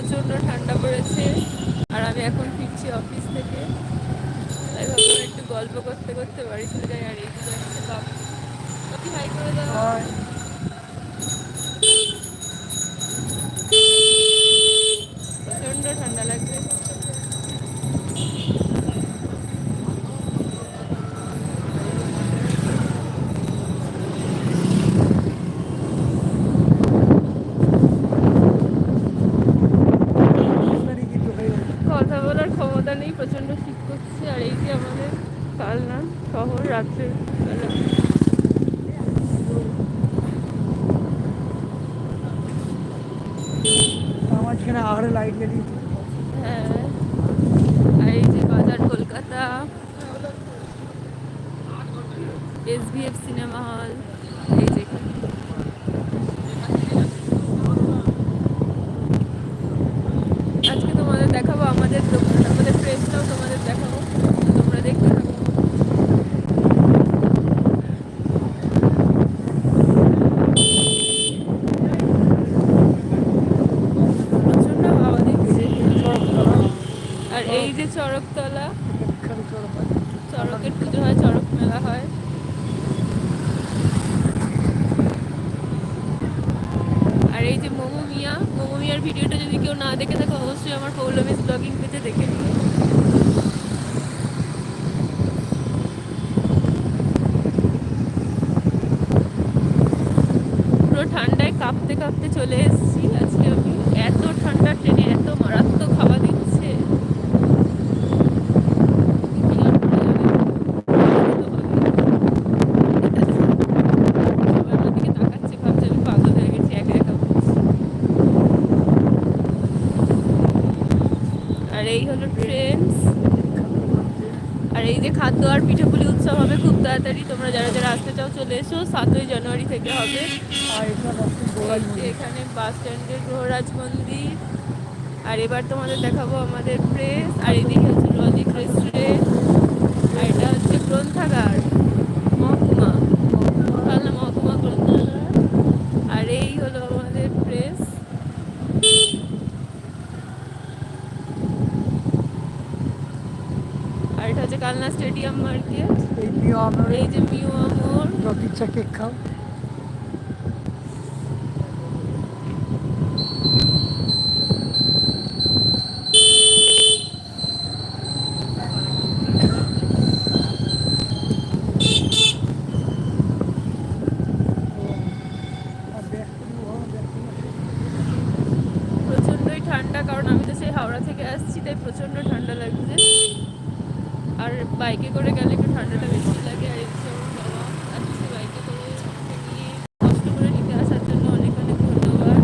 প্রচণ্ড ঠান্ডা পড়েছে আর আমি এখন ফিরছি অফিস থেকে। তাই ভাবলাম একটু গল্প করতে করতে বাড়ি চলে যাই আর এই দিকে আসছে ভাই করে দাও প্রচণ্ড ঠান্ডা লাগবে বলার ক্ষমতা নেই প্রচণ্ড শীত করছে আর এই যে আমাদের কালনা শহর রাত্রের বেলা। আমার এখানে আরও লাইট জ্বালিয়ে হ্যাঁ আর এই যে বাজার কলকাতা এসবিএফ সিনেমা হল এই যে এখানে। আজকে তোমাদের দেখাবো আমাদের দোকান আমাদের প্রেসটাও তোমাদের দেখাবো তো তোমরা দেখতে থাকো প্রচণ্ড হাওয়া দিচ্ছে আর এই যে চড়কতলা চড়কের পুজো হয় চড়ক মেলা হয়। আর এই যে মোমো মিয়া মোমো মিয়ার ভিডিওটা যদি কেউ না দেখে থাকে অবশ্যই আমার পৌলমিস ব্লগিং পেতে দেখে নিও। পুরো ঠান্ডায় কাঁপতে কাঁপতে চলে এসেছি। আজকে আমি এত ঠান্ডা ট্রেনে এত মারাত্মক হাওয়া দিচ্ছে। এই হলো ট্রেন্স আর এই যে খাদ্য আর পিঠাপুলি উৎসব হবে খুব তাড়াতাড়ি। তোমরা যারা যারা আসতে চাও চলে এসো সাতই জানুয়ারি থেকে হবে। যে এখানে বাস স্ট্যান্ডের গ্রহরাজ মন্দির। আর এবার তোমাদের দেখাবো আমাদের প্রেস আর এদিকে হচ্ছে লজিক রেস্টুরেন্ট আর এটা হচ্ছে গ্রন্থাগার। মহকুমা। মহকুমা গ্রন্থাগার। আর এই হলো আমাদের প্রেস আর এটা হচ্ছে কালনা স্টেডিয়াম মার্কেট এই প্রিয় আমার। এই যে মিউ আমর। ইচ্ছা কেক খাও। ঠান্ডা কারণ আমি তো সেই হাওড়া থেকে আসছি তাই প্রচণ্ড ঠান্ডা লাগছে। আর বাইকে করে গেলে একটু ঠান্ডাটা বেশি লাগে আর এই যে আমার বাবা আসছে বাইকে করে ওকে নিয়ে কষ্ট করে নিতে আসার জন্য অনেক অনেক ধন্যবাদ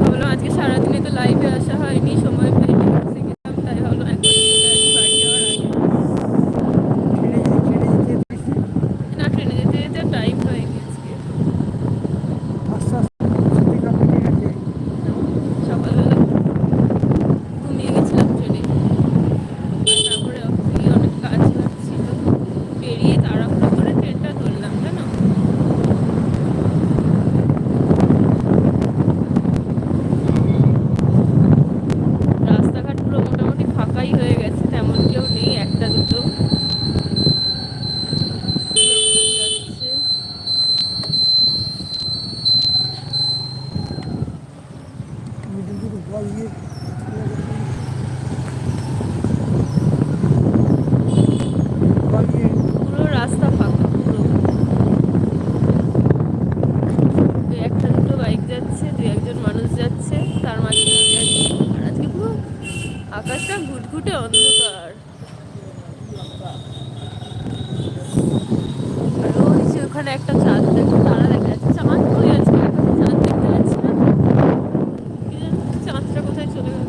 ভাবলাম আজকে সারাদিনে তো লাইভে আসা হয়নি সময় পাইনি অফিসে গেলাম তাই ভাবলাম এখন চলে আসি বাড়ি যাওয়ার আগে ট্রেনে যে- ট্রেনে যেতে যেতে বেশি না ট্রেনে যেতে যেতে টাইম হয়নি আজকে আস্তে আস্তে সত্যি কথা কেটে গেছে। সকালবেলা ঘুমিয়ে গেছিলাম ট্রেনে আর তারপরে অফিসে গিয়ে অনেক কাজ ছিল বেরিয়ে তাড়াহুড়ো করে ট্রেনটা ধরলাম জানো রাস্তাঘাট পুরো মোটামুটি ফাঁকাই হয়ে গেছে তেমন কেউ নেই একটা দুটো লোকজন যাচ্ছে মিডিল দিকে জল দিয়ে জল দিয়ে পুরো রাস্তা ফাঁকা পুরো দু একটা দুটো বাইক যাচ্ছে দু একজন যাচ্ছে তার পুরো আকাশটা ঘুটঘুটে অন্ধকার আর ওই যে ওখানে একটা চাঁদ দেখো তারা দেখা যাচ্ছে চাঁদ কই আছে এখন চাঁদ দেখতে পাচ্ছি না কি জানি চাঁদটা কোথায় চলে গেল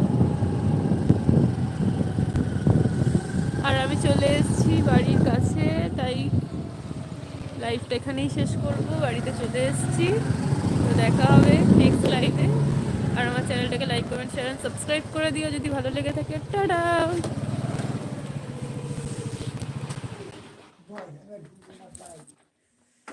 আর আমি চলে এসেছি বাড়ির কাছে, তাই লাইফটা এখানেই শেষ করব, বাড়িতে চলে এসেছি। তো দেখা হবে নেক্সট লাইফে আর আমার চ্যানেলটাকে লাইক কমেন্ট শেয়ার সাবস্ক্রাইব করে দিও যদি ভালো লেগে থাকে। টাটা!